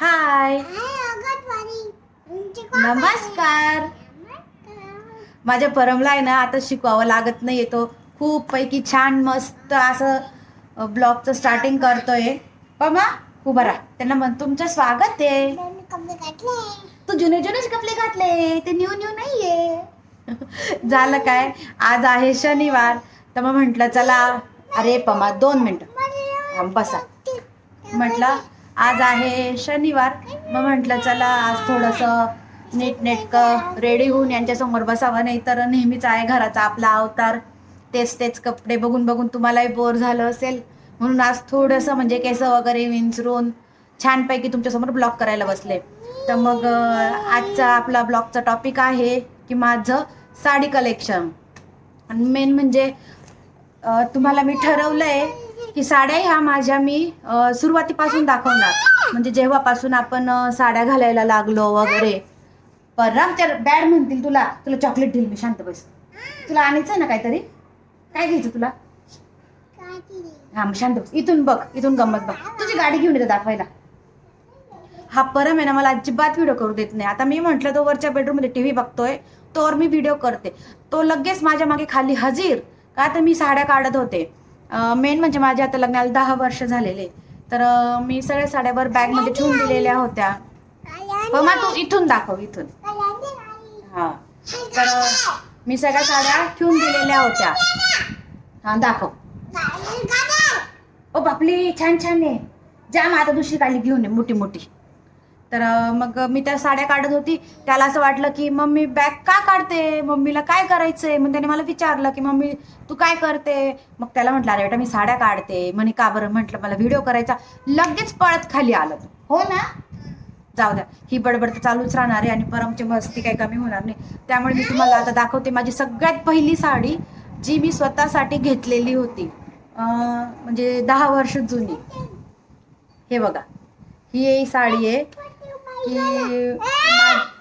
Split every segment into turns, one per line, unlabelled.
हाय
नमस्कार.
नमस्कार माझ्या परमला आहे ना आता शिकवावं लागत नाही तो. खूप पैकी छान मस्त असं ब्लॉगचं स्टार्टिंग करतोय. पमा उभा राहा. त्यांना म्हण तुमचं स्वागत आहे. तू जुने जुनेच कपडे घातले ते न्यू न्यू नाहीये. झालं काय? आज आहे शनिवार. तर मग म्हटलं चला. अरे पमा दोन मिनटं. बसा. म्हटलं आज आहे शनिवार. मग म्हटलं चला आज थोडंसं नीटनेटकं रेडी होऊन यांच्यासमोर बसावं. नाही तर नेहमीच आहे घराचा आपला अवतार. तेच तेच कपडे बघून बघून तुम्हालाही बोर झालं असेल. म्हणून आज थोडंसं म्हणजे केस वगैरे विंचरून छानपैकी तुमच्यासमोर ब्लॉग करायला बसले. तर मग आजचा आपला ब्लॉगचा टॉपिक आहे की माझं साडी कलेक्शन आणि मेन म्हणजे तुम्हाला मी ठरवलं आहे की साड्या ह्या माझ्या मी सुरुवातीपासून दाखवणार. म्हणजे जेव्हापासून आपण साड्या घालायला लागलो वगैरे. पर तर बॅड म्हणतील तुला. तुला चॉकलेट देईल मी शांत बस. तुला आणायचं ना काहीतरी? काय घ्यायचं तुला? हा मग शांत बस. इथून बघ इथून गंमत बघ. तुझी गाडी घेऊन येते दाखवायला. हा परम आहे ना मला अजिबात व्हिडिओ करू देत नाही. आता मी म्हटलं तो वरच्या बेडरूममध्ये टी व्ही बघतोय तोवर मी व्हिडिओ करते. तो लगेच माझ्या मागे खाली हजीर. का तर मी साड्या काढत होते. मेन म्हणजे माझ्या आता लग्नाला दहा वर्ष झालेले. तर मी सगळ्या साड्यावर बॅगमध्ये ठेवून दिलेल्या होत्या. हो, मग तू इथून दाखव इथून. हा. तर मी सगळ्या साड्या ठेवून दिलेल्या होत्या. हा दाखव. ओ बापली छान छान आहे. जाम आता दुसरी काढली घेऊन ये मोठी मोठी. तर मग मी त्या साड्या काढत होती. त्याला असं वाटलं की मम्मी बॅग का काढते? मम्मीला काय करायचंय? मग त्याने मला विचारलं की मम्मी तू काय करते? मग त्याला म्हटलं अरे बेटा मी साड्या काढते. म्हणे का बरं? म्हटलं मला व्हिडिओ करायचा. लगेच पळत खाली आलं तो. हो ना? जाऊ द्या. ही बडबड तर चालूच राहणार आहे आणि परमची मस्ती काही कमी होणार नाही. त्यामुळे मी तुम्हाला आता दाखवते माझी सगळ्यात पहिली साडी जी मी स्वतःसाठी घेतलेली होती. म्हणजे दहा वर्ष जुनी. हे बघा. ही साडी आहे. की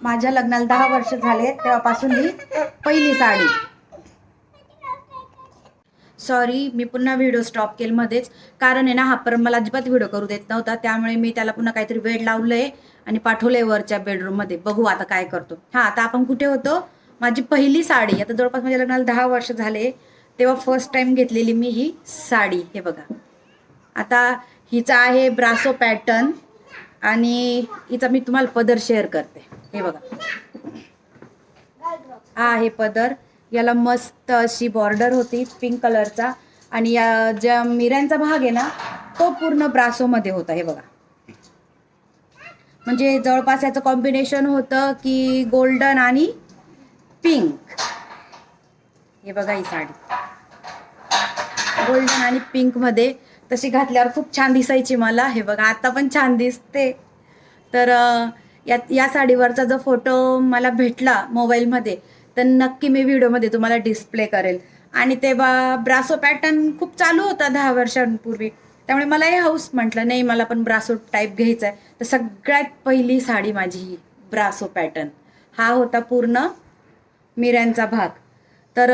माझ्या लग्नाला दहा वर्ष झाले तेव्हापासून ही पहिली साडी. सॉरी मी पुन्हा व्हिडिओ स्टॉप केल मध्येच कारण आहे ना हा पर मला अजिबात व्हिडिओ करू देत नव्हता. त्यामुळे मी त्याला पुन्हा काहीतरी वेळ लावलंय आणि पाठवलंय वरच्या बेडरूममध्ये बघू आता काय करतो. हा आता आपण कुठे होतो? माझी पहिली साडी. आता जवळपास माझ्या लग्नाला दहा वर्ष झाले. तेव्हा फर्स्ट टाइम घेतलेली मी ही साडी. हे बघा. आता हिचा आहे ब्रासो पॅटर्न आणि हिचा मी तुम्हाला पदर शेअर करते. हे बघा. हा आहे पदर. याला मस्त अशी बॉर्डर होती पिंक कलरचा आणि या ज्या मिऱ्यांचा भाग आहे ना तो पूर्ण ब्रासोमध्ये होता हे बघा. म्हणजे जवळपास याचं कॉम्बिनेशन होतं की गोल्डन आणि पिंक हे बघा ही साडी. गोल्डन आणि पिंकमध्ये तशी घातल्यावर खूप छान दिसायची मला. हे बघा आता पण छान दिसते. तर या या साडीवरचा जो फोटो मला भेटला मोबाईलमध्ये तर नक्की मी व्हिडिओमध्ये तुम्हाला डिस्प्ले करेल. आणि तेव्हा ब्रासो पॅटर्न खूप चालू होता दहा वर्षांपूर्वी. त्यामुळे मला हे हाऊस म्हटलं नाही मला पण ब्रासो टाईप घ्यायचा आहे. तर सगळ्यात पहिली साडी माझी ही ब्रासो पॅटर्न. हा होता पूर्ण मिऱ्यांचा भाग. तर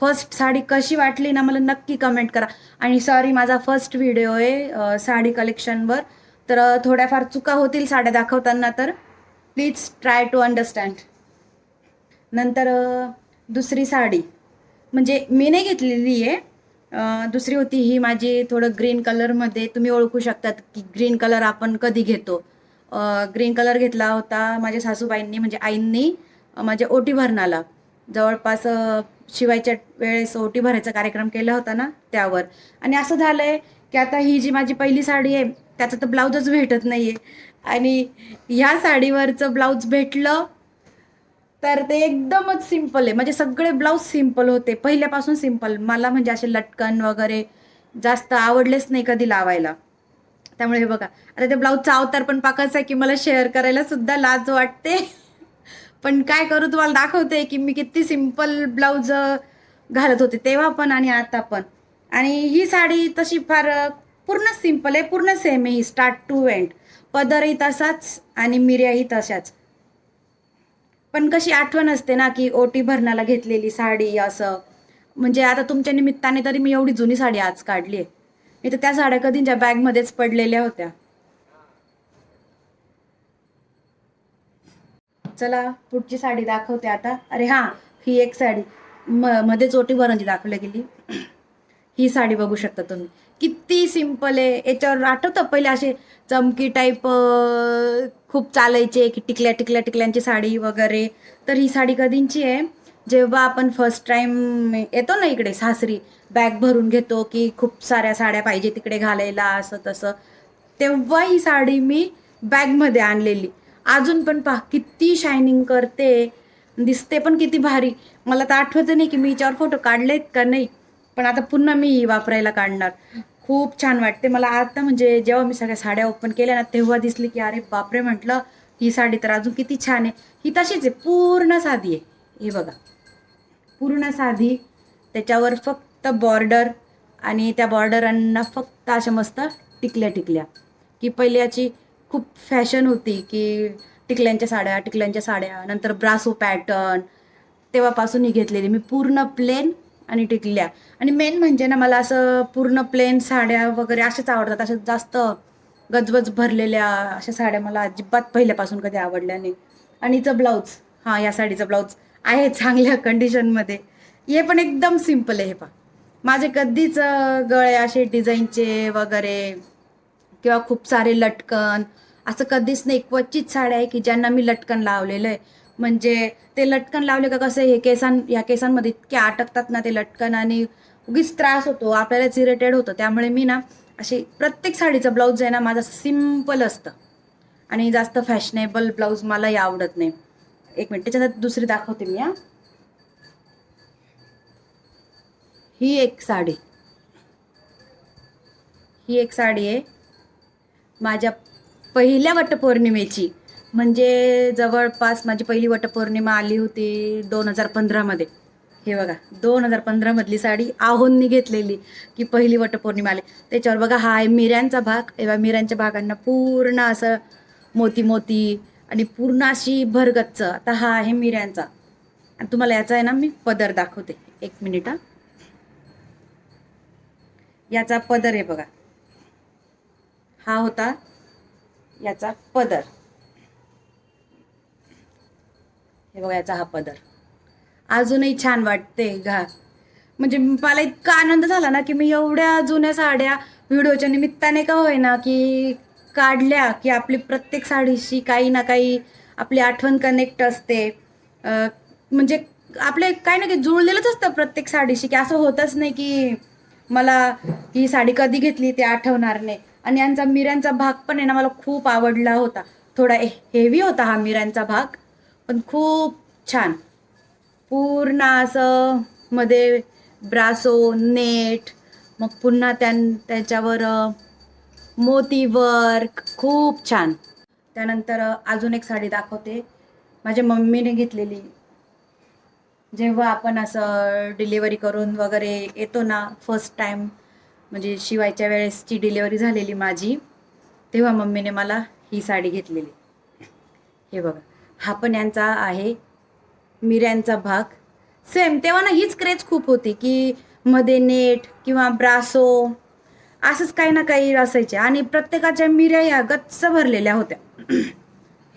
फर्स्ट साडी कशी वाटली ना मला नक्की कमेंट करा. आणि सॉरी माझा फर्स्ट व्हिडिओ आहे साडी कलेक्शनवर तर थोड्याफार चुका होतील साड्या दाखवताना तर. प्लीज ट्राय टू अंडरस्टँड नंतर दुसरी साडी. म्हणजे मी नाही घेतलेली आहे. दुसरी होती ही माझी थोडं ग्रीन कलरमध्ये तुम्ही ओळखू शकतात की ग्रीन कलर आपण कधी घेतो. ग्रीन कलर घेतला होता माझ्या सासूबाईंनी म्हणजे आईंनी माझ्या ओटी भरणाला. जवळपास शिवायच्या वेळेस ओटी भरायचा कार्यक्रम केला होता ना त्यावर. आणि असं झालं आहे की आता ही जी माझी पहिली साडी आहे त्याचं तर ब्लाऊजच भेटत नाही आहे आणि ह्या साडीवरचं ब्लाऊज भेटलं तर ते एकदमच सिंपल आहे. म्हणजे सगळे ब्लाऊज सिंपल होते. पहिल्यापासून सिंपल मला म्हणजे असे लटकन वगैरे जास्त आवडलेच नाही कधी लावायला. त्यामुळे हे बघा. आता ते ब्लाऊजचा अवतार पण पाकाच आहे की मला शेअर करायला सुद्धा लाज वाटते. पण काय करू तुम्हाला दाखवते की मी किती सिंपल ब्लाऊज घालत होते तेव्हा पण आणि आता पण. आणि ही साडी तशी फार पूर्ण सिंपल आहे पूर्ण सेम आहे. ही स्टार्ट टू एंड पदरही तसाच आणि मिऱ्याही तशाच. पण कशी आठवण असते ना की ओटी भरणाला घेतलेली साडी असं. म्हणजे आता तुमच्या निमित्ताने तरी मी एवढी जुनी साडी आज काढली आहे. नाही तर त्या साड्या कधीच्या बॅगमध्येच पडलेल्या होत्या. चला पुढची साडी दाखवते आता. अरे हां ही एक साडी. म मध्येच ओटी भरांची दाखवली गेली. ही साडी बघू शकता तुम्ही. किती सिंपल आहे. याच्यावर आठवतं पहिले असे चमकी टाईप खूप चालायचे की टिकल्या टिकल्या टिकल्यांची साडी वगैरे. तर ही साडी कधींची आहे? जेव्हा आपण फर्स्ट टाइम येतो ना इकडे सासरी बॅग भरून घेतो की खूप साऱ्या साड्या पाहिजे तिकडे घालायला असं तसं. तेव्हा ही साडी मी बॅगमध्ये आणलेली. अजून पण पहा किती शायनिंग करते. दिसते पण किती भारी. मला तर आठवत नाही की मी हिच्यावर फोटो काढलेत का नाही. पण आता पुन्हा मी ही वापरायला काढणार. खूप छान वाटते. मला आता म्हणजे जेव्हा मी सगळ्या साड्या ओपन केल्या ना तेव्हा दिसली की अरे बापरे म्हटलं ही साडी तर अजून किती छान आहे. ही तशीच आहे पूर्ण साधी आहे. हे बघा. पूर्ण साधी. त्याच्यावर फक्त बॉर्डर आणि त्या बॉर्डरांना फक्त अशा मस्त टिकल्या टिकल्या की पहिल्याची खूप फॅशन होती की टिकल्यांच्या साड्या टिकल्यांच्या साड्या नंतर ब्रासो पॅटर्न तेव्हापासून ही घेतलेली. मी पूर्ण प्लेन आणि टिकल्या. आणि मेन म्हणजे ना मला असं पूर्ण प्लेन साड्या वगैरे अशाच आवडतात. अशा जास्त गजबज भरलेल्या अशा साड्या मला अजिबात पहिल्यापासून कधी आवडल्या नाही. आणि हिचं ब्लाऊज हां या साडीचं ब्लाऊज आहे चांगल्या कंडिशनमध्ये हे पण एकदम सिंपल आहे हे पा माझे कधीच गळे असे डिझाईनचे वगैरे किंवा खूप सारे लटकन. असं कधीच नाही. क्वचित साड्या आहे की ज्यांना मी लटकन लावलेलं आहे. म्हणजे ते लटकन लावले का कसं हे केसां या केसांमध्ये इतके अटकतात ना ते लटकन आणि उगीच त्रास होतो आपल्यालाच इरिटेड होतं. त्यामुळे मी ना अशी प्रत्येक साडीचं ब्लाऊज आहे ना माझं सिंपल असतं. आणि जास्त फॅशनेबल ब्लाऊज मलाही आवडत नाही. एक मिनिट त्याच्यात दुसरी दाखवते मी हा. ही एक साडी. ही एक साडी आहे. माझ्या पहिल्या वटपौर्णिमेची. म्हणजे जवळपास माझी पहिली वटपौर्णिमा आली होती दोन हजार पंधरामध्ये. हे बघा दोन हजार पंधरामधली साडी आहोंनी घेतलेली की पहिली वटपौर्णिमा आली. त्याच्यावर बघा हा आहे मिऱ्यांचा भाग. तेव्हा मिऱ्यांच्या भागांना पूर्ण असं मोती मोती आणि पूर्ण अशी भरगच्च. आता हा आहे मिऱ्यांचा. आणि तुम्हाला याचा आहे ना मी पदर दाखवते. एक मिनिट हा. याचा पदर आहे बघा. हा होता याचा पदर. हे बघा याचा हा पदर. अजूनही छान वाटते घा म्हणजे मला इतका आनंद झाला ना की मी एवढ्या जुन्या साड्या व्हिडिओच्या निमित्ताने का होईना की काढल्या की आपली प्रत्येक साडीशी काही ना काही आपली आठवण कनेक्ट असते. म्हणजे आपले काही ना काही जुळलेलंच असतं प्रत्येक साडीशी की असं होतच नाही की मला ही साडी कधी घेतली ते आठवणार नाही. आणि यांचा मिऱ्यांचा भाग पण आहे ना मला खूप आवडला होता. थोडा हेवी होता हा मिऱ्यांचा भाग पण खूप छान. पूर्ण असं मध्ये ब्रासो नेट मग पुन्हा त्यां त्याच्यावर मोती वर्क खूप छान. त्यानंतर अजून एक साडी दाखवते. माझ्या मम्मीने घेतलेली. जेव्हा आपण असं डिलिव्हरी करून वगैरे येतो ना फर्स्ट टाईम म्हणजे शिवायच्या वेळेसची डिलेवरी झालेली माझी तेव्हा मम्मीने मला ही साडी घेतलेली. हे बघा हा पण यांचा आहे मिऱ्यांचा भाग. सेम तेव्हा ना हीच क्रेज खूप होती की मध्ये नेट किंवा ब्रासो असंच काही ना काही असायचे. आणि प्रत्येकाच्या मिऱ्या ह्या गच्च भरलेल्या होत्या.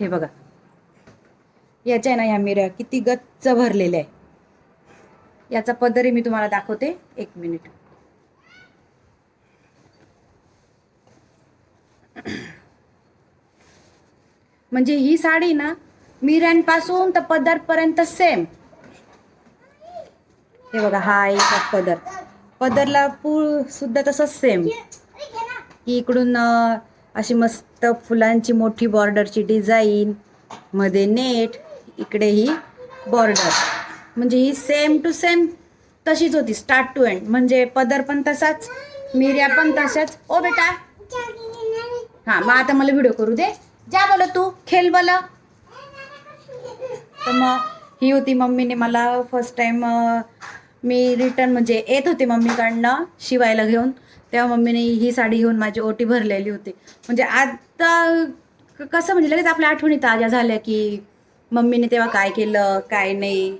हे बघा. याच्या ना ह्या मिऱ्या किती गच्च भरलेल्या आहे. याचा पदरी मी तुम्हाला दाखवते. एक मिनिट म्हणजे ही साडी ना मिऱ्यांपासून तर पदरपर्यंत सेम हे बघा हा एक पदर. पदरला पूळ सुद्धा तसंच सेम की इकडून अशी मस्त फुलांची मोठी बॉर्डरची डिझाईन मध्ये नेट इकडे ही बॉर्डर म्हणजे ही सेम टू सेम तशीच होती स्टार्ट टू एंड म्हणजे पदर पण तसाच मिऱ्या पण तशाच. ओ बेटा. हा मग आता मला व्हिडिओ करू दे. जा बोल तू खेळ बोल. तर मग ही होती मम्मीने मला फर्स्ट टाईम मी रिटर्न म्हणजे येत होते मम्मीकडनं शिवायला घेऊन. तेव्हा मम्मीने ही साडी घेऊन माझी ओटी भरलेली होती. म्हणजे आता क- कसं म्हणजे लगेच आपल्या आठवणी ताज्या झाल्या की मम्मीने तेव्हा काय केलं काय नाही.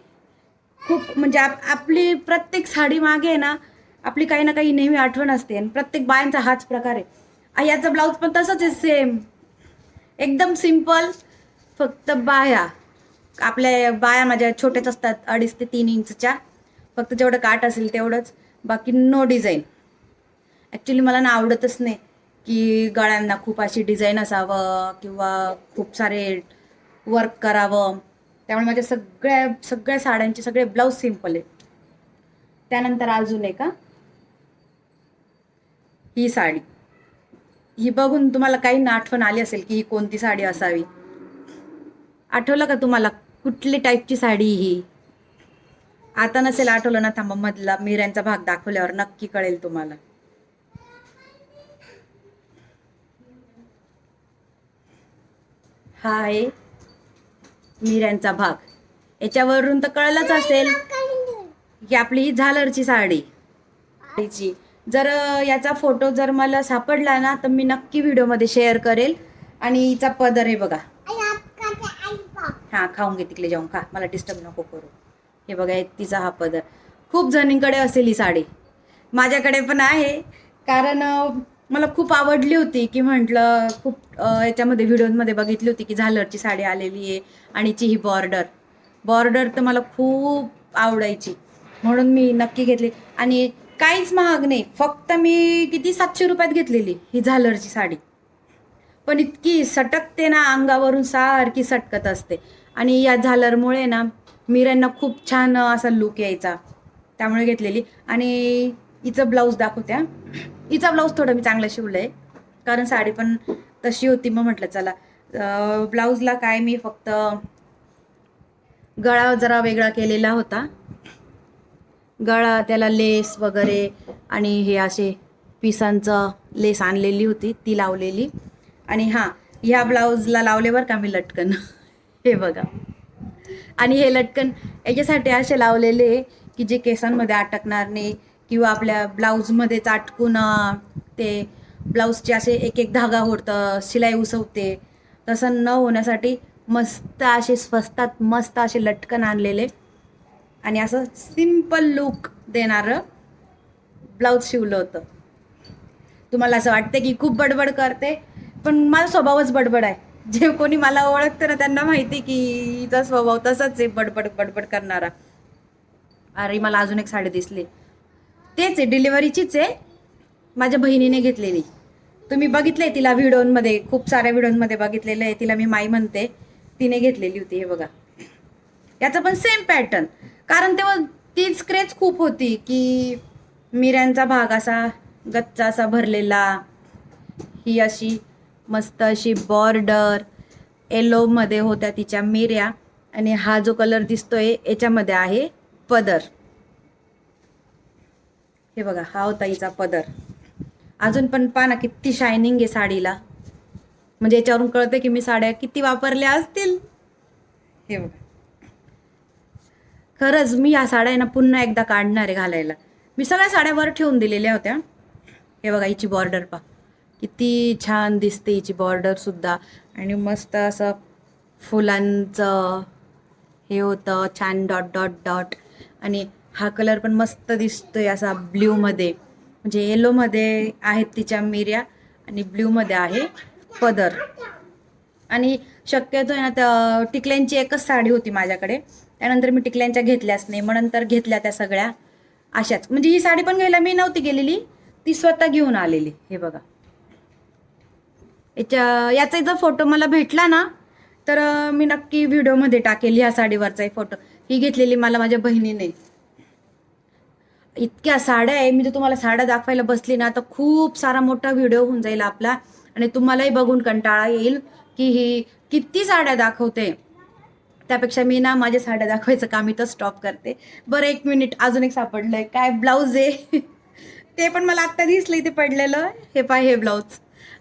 खूप म्हणजे आप आपली प्रत्येक साडी मागे आहे ना आपली काही ना काही नेहमी आठवण असते. आणि प्रत्येक बायांचा हाच प्रकार आहे. याचा ब्लाऊज पण तसंच आहे सेम एकदम सिंपल फक्त बाया. आपल्या बाया माझ्या छोट्याच असतात अडीच ते तीन इंचच्या. फक्त जेवढं काठ असेल तेवढंच. बाकी नो डिझाईन ॲक्च्युली मला ना आवडतच नाही की गळ्यांना खूप अशी डिझाईन असावं किंवा खूप सारे वर्क करावं. त्यामुळे माझ्या सगळ्या सगळ्या साड्यांचे सगळे ब्लाऊज सिंपल आहेत. त्यानंतर अजून आहे का ही साडी. ही बघून तुम्हाला काही ना आठवण आली असेल की ही कोणती साडी असावी? आठवलं का तुम्हाला कुठली टाईपची साडी ही? आता नसेल आठवलं ना थांबा मधला मिऱ्यांचा भाग दाखवल्यावर नक्की कळेल तुम्हाला. हा आहे मिऱ्यांचा भाग. याच्यावरून तर कळलंच असेल की आपली ही झालरची साडी. साडीची जर याचा फोटो जर मला सापडला ना तर मी नक्की व्हिडिओमध्ये शेअर करेल. आणि हिचा पदर आहे बघा. हा खाऊन घे तिकडे जाऊन खा. मला डिस्टर्ब नको करू. हे बघा तिचा हा पदर. खूप जणींकडे असेल ही साडी. माझ्याकडे पण आहे. कारण मला खूप आवडली होती की म्हटलं खूप याच्यामध्ये व्हिडिओमध्ये बघितली होती की झालरची साडी आलेली आहे आणि हिची ही बॉर्डर. बॉर्डर तर मला खूप आवडायची. म्हणून मी नक्की घेतली. आणि काहीच महाग नाही. फक्त मी किती सातशे रुपयात घेतलेली ही झालरची साडी. पण इतकी सटकते ना अंगावरून सारखी सटकत असते. आणि या झालरमुळे ना मिऱ्यांना खूप छान असा लुक यायचा. त्यामुळे घेतलेली. आणि हिचं ब्लाऊज दाखवत्या हिचा ब्लाऊज थोडं मी चांगलं शिवलं आहे कारण साडी पण तशी होती मग म्हटलं चला. ब्लाऊजला काय मी फक्त गळा जरा वेगळा केलेला होता. गळा त्याला लेस वगैरे आणि हे असे पिसांचं लेस आणलेली होती ती लावलेली. आणि हां ह्या ब्लाऊजला लावले बरं का मी लटकन. हे बघा. आणि हे लटकन याच्यासाठी असे लावलेले की जे केसांमध्ये अटकणार नाही किंवा आपल्या ब्लाऊजमध्येच अटकून ते ब्लाऊजचे असे एक एक धागा होतं शिलाई उसवते. तसं न होण्यासाठी मस्त असे स्वस्तात मस्त असे लटकन आणलेले. आणि असं सिंपल लुक देणारं ब्लाऊज शिवलं होतं. तुम्हाला असं वाटतं की खूप बडबड करते पण माझा स्वभावच बडबड आहे. जे कोणी मला ओळखतं ना त्यांना माहिती की हिचा स्वभाव तसाच आहे बडबड बडबड करणारा. अरे मला अजून एक साडी दिसली. तेच आहे डिलिव्हरीचीच आहे. माझ्या बहिणीने घेतलेली. तुम्ही बघितले तिला व्हिडिओमध्ये खूप साऱ्या व्हिडिओमध्ये बघितलेलं आहे. तिला मी माई म्हणते तिने घेतलेली होती हे बघा. याचा पण सेम पॅटर्न कारण तेव्हा तीच क्रेज खूप होती की मिऱ्यांचा भाग असा गच्चा असा भरलेला ही अशी मस्त अशी बॉर्डर येलोमध्ये होत्या तिच्या मिऱ्या आणि हा जो कलर दिसतोय याच्यामध्ये आहे पदर. हे बघा हा होता हिचा पदर. अजून पण पाना किती शायनिंग आहे साडीला. म्हणजे याच्यावरून कळतं की मी साड्या किती वापरल्या असतील. हे बघा. खरंच मी या साड्या ना पुन्हा एकदा काढणार आहे घालायला. मी सगळ्या साड्या वर ठेवून दिलेल्या होत्या. हे बघा हिची बॉर्डर पा किती छान दिसते हिची बॉर्डरसुद्धा आणि मस्त असं फुलांचं हे होतं छान डॉट डॉट डॉट आणि हा कलर पण मस्त दिसतोय असा ब्ल्यूमध्ये म्हणजे येलोमध्ये आहेत तिच्या मिऱ्या आणि ब्ल्यूमध्ये आहे पदर. आणि शक्यतो आहे ना त्या टिकल्यांची एकच साडी होती माझ्याकडे. त्यानंतर मी टिकल्यांच्या घेतल्याच नाही मग नंतर घेतल्या त्या सगळ्या अशाच. म्हणजे ही साडी पण घ्यायला मी नव्हती गेलेली ती स्वतः घेऊन आलेली हे बघा. याच्या याचा जर फोटो मला भेटला ना तर मी नक्की व्हिडिओमध्ये टाकेल ह्या साडीवरचा फोटो. ही घेतलेली मला माझ्या बहिणीने. इतक्या साड्या आहे मी जर तुम्हाला साड्या दाखवायला बसली ना तर खूप सारा मोठा व्हिडिओ होऊन जाईल आपला. आणि तुम्हालाही बघून कंटाळा येईल की ही किती साड्या दाखवते. त्यापेक्षा मी ना माझ्या साड्या दाखवायचं काम इथं स्टॉप करते. बरं एक मिनिट अजून एक सापडलंय. काय ब्लाऊज आहे? ते पण मला आत्ता दिसलं इथे पडलेलं. हे पाय हे ब्लाऊज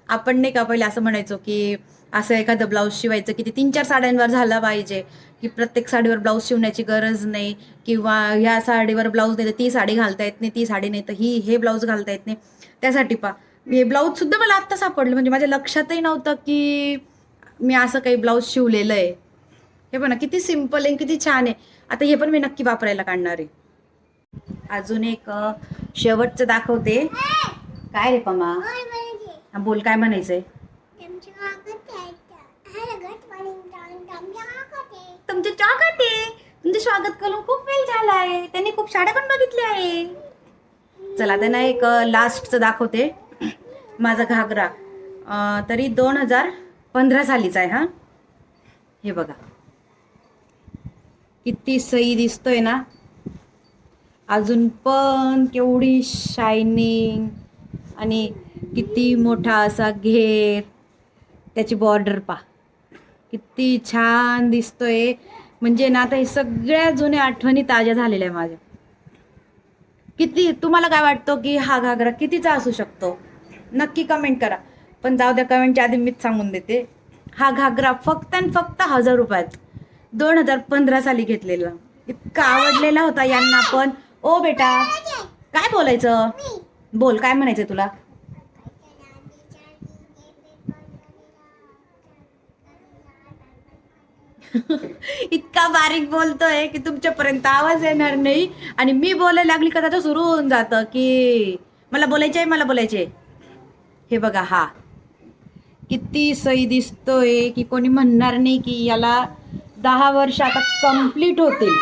आपण नाही का पहिले असं म्हणायचो की असं एखादं ब्लाऊज शिवायचं की ते तीन चार साड्यांवर झालं पाहिजे. की प्रत्येक साडीवर ब्लाऊज शिवण्याची गरज नाही. किंवा ह्या साडीवर ब्लाऊज नाही तर ती साडी घालता येत नाही ती साडी नाही तर ही हे ब्लाऊज घालता येत नाही. त्यासाठी पा हे ब्लाऊज सुद्धा मला आत्ता सापडलं. म्हणजे माझ्या लक्षातही नव्हतं की मी असं काही ब्लाऊज शिवलेलं आहे हे पण किती सिंपल आहे किती छान आहे. आता हे पण मी नक्की वापरायला काढणार आहे. अजून एक शेवटचं दाखवते. काय रे पमा? बोल काय म्हणायचंय? तुमचे स्वागत करून खूप वेळ झाला आहे त्यांनी खूप शाळा पण बघितल्या आहे. चला त्यांना एक लास्टचं दाखवते. माझा घागरा. तरी दोन हजार पंधरा सालीचा आहे हा. हे बघा. किती सई दिसतोय ना. अजून पण केवढी शायनिंग आणि किती मोठा असा घेर. त्याची बॉर्डर पा किती छान दिसतोय. म्हणजे ना आता हे सगळ्या जुन्या आठवणी ताज्या झालेल्या आहे माझ्या. किती तुम्हाला काय वाटतं की हा घागरा कितीचा असू शकतो? नक्की कमेंट करा. पण जाऊ द्या कमेंटच्या आधी मीच सांगून देते. हा घागरा फक्त आणि फक्त हजार रुपयात. दोन हजार पंधरा साली घेतलेला. इतका आवडलेला होता यांना पण. ओ बेटा काय बोलायचं? बोल काय म्हणायचं तुला? इतका बारीक बोलतोय की तुमच्यापर्यंत आवाज येणार नाही. आणि मी बोलायला लागली कदा तर सुरू होऊन जातं की मला बोलायचंय आहे मला बोलायचे हे बघा हा. किती सई दिसतोय की कोणी म्हणणार नाही की याला दहा वर्ष आता कंप्लीट होतील.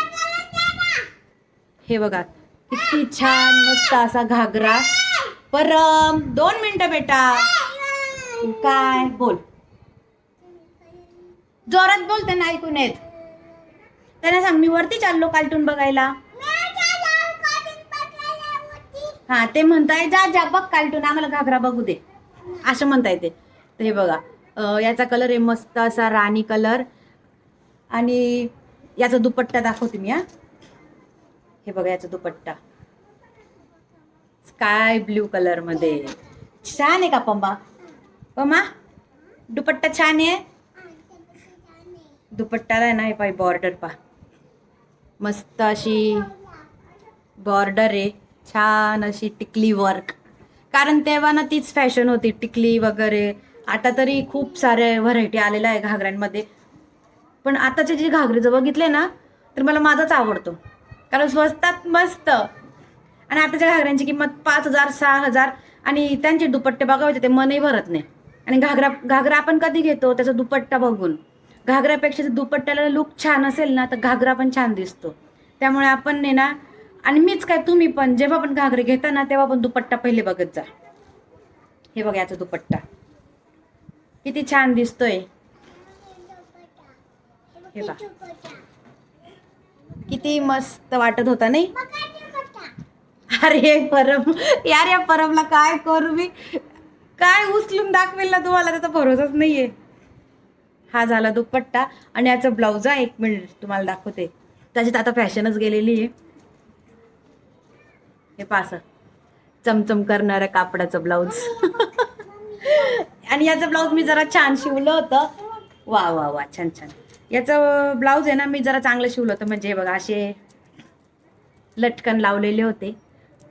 हे बघा किती छान मस्त असा घागरा. परम दोन मिनिटं बेटा. काय? बोल. जोरात बोल त्यांना ऐकून येत त्यांना सांग मी वरती चाललो कार्टून बघायला. हा ते म्हणताय जा जा बघ कार्टून आम्हाला घागरा बघू दे. असं म्हणता ते. हे बघा याचा कलर आहे मस्त असा राणी कलर आणि याचा दुपट्टा दाखवते मी हा. हे बघा याचा दुपट्टा. स्काय ब्ल्यू कलरमध्ये. छान आहे का पम्मा? पम्मा दुपट्टा छान आहे? दुपट्टाला आहे ना हे पाय बॉर्डर पा मस्त अशी बॉर्डर आहे. छान अशी टिकली वर्क कारण तेव्हा ना तीच फॅशन होती टिकली वगैरे. आता तरी खूप सारे व्हरायटी आलेल्या आहे घागऱ्यांमध्ये. पण आताचे जे घागरे जर बघितले ना तर मला माझाच आवडतो. कारण स्वस्तात मस्त. आणि आताच्या घागऱ्यांची किंमत पाच हजार सहा हजार आणि त्यांचे दुपट्टे बघायचे ते मनही भरत नाही. आणि घागरा घागरा आपण कधी घेतो त्याचा दुपट्टा बघून. घागऱ्यापेक्षा जर दुपट्ट्याला लुक छान असेल ना तर घागरा पण छान दिसतो. त्यामुळे आपण ने ना आणि मीच काय तुम्ही पण जेव्हा पण घागरे घेता ना तेव्हा पण दुपट्टा पहिले बघत जा. हे बघा याचा दुपट्टा. किती छान दिसतोय. हे बघा. किती मस्त वाटत होता नाही? अरे परम यार या परमला काय करू मी? काय उचलून दाखवेल ना तुम्हाला त्याचा भरोसाच नाहीये. हा झाला दुपट्टा आणि याचा ब्लाऊज आहे एक मिनिट तुम्हाला दाखवते. त्याच्यात आता फॅशनच गेलेली आहे. हे पास चमचम करणाऱ्या कापडाचं ब्लाऊज. आणि याचं ब्लाऊज मी जरा छान शिवलं होतं. वा वा वा छान छान. याचं ब्लाऊज आहे ना मी जरा चांगलं शिवलं होतं. म्हणजे बघा असे लटकन लावलेले होते.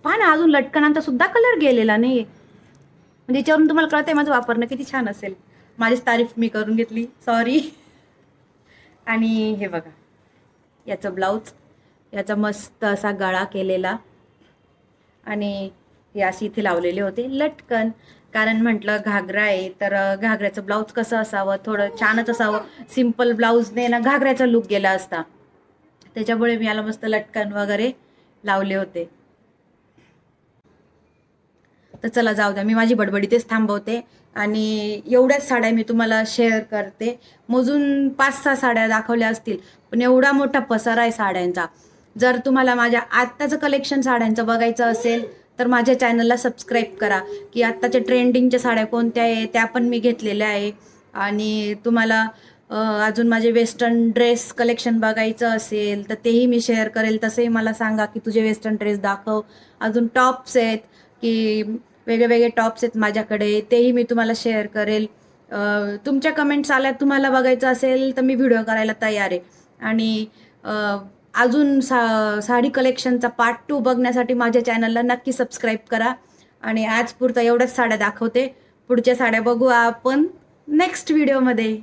पहा ना अजून लटकनांचा सुद्धा कलर गेलेला नाही म्हणजे याच्यावरून तुम्हाला कळतंय माझं वापरणं किती छान असेल. माझीच तारीफ मी करून घेतली. सॉरी आणि हे बघा याचं ब्लाऊज याचा मस्त असा गळा केलेला. आणि हे असे इथे लावलेले होते. लटकन. कारण म्हटलं घागरा आहे तर घागऱ्याचं ब्लाऊज कसं असावं? थोडं छानच असावं. सिंपल ब्लाऊजने ना घागऱ्याचा लुक गेला असता. त्याच्यामुळे मी याला मस्त लटकन वगैरे लावले होते. तर चला जाऊ द्या मी माझी बडबडी तेच थांबवते आणि एवढ्याच साड्या मी तुम्हाला शेअर करते. मोजून पाच सहा साड्या दाखवल्या असतील पण एवढा मोठा पसारा आहे साड्यांचा. जर तुम्हाला माझ्या आत्ताचं कलेक्शन साड्यांचं बघायचं असेल तर माझ्या चॅनलला सबस्क्राईब करा. की आत्ताच्या ट्रेंडिंगच्या साड्या कोणत्या आहे त्या पण मी घेतलेल्या आहे. आणि तुम्हाला अजून माझे वेस्टर्न ड्रेस कलेक्शन बघायचं असेल तर तेही मी शेअर करेल. तसंही मला सांगा की तुझे वेस्टर्न ड्रेस दाखव. अजून टॉप्स आहेत की वेगळे वेगळे टॉप्स आहेत माझ्याकडे तेही मी तुम्हाला शेअर करेल. तुमच्या कमेंट्स आल्या तुम्हाला बघायचं असेल तर मी व्हिडिओ करायला तयार आहे. आणि अजून सा साडी कलेक्शनचा पार्ट टू बघण्यासाठी माझ्या चॅनलला नक्की सबस्क्राईब करा. आणि आज पुरता एवढ्याच साड्या दाखवते. पुढच्या साड्या बघू आपण नेक्स्ट व्हिडिओमध्ये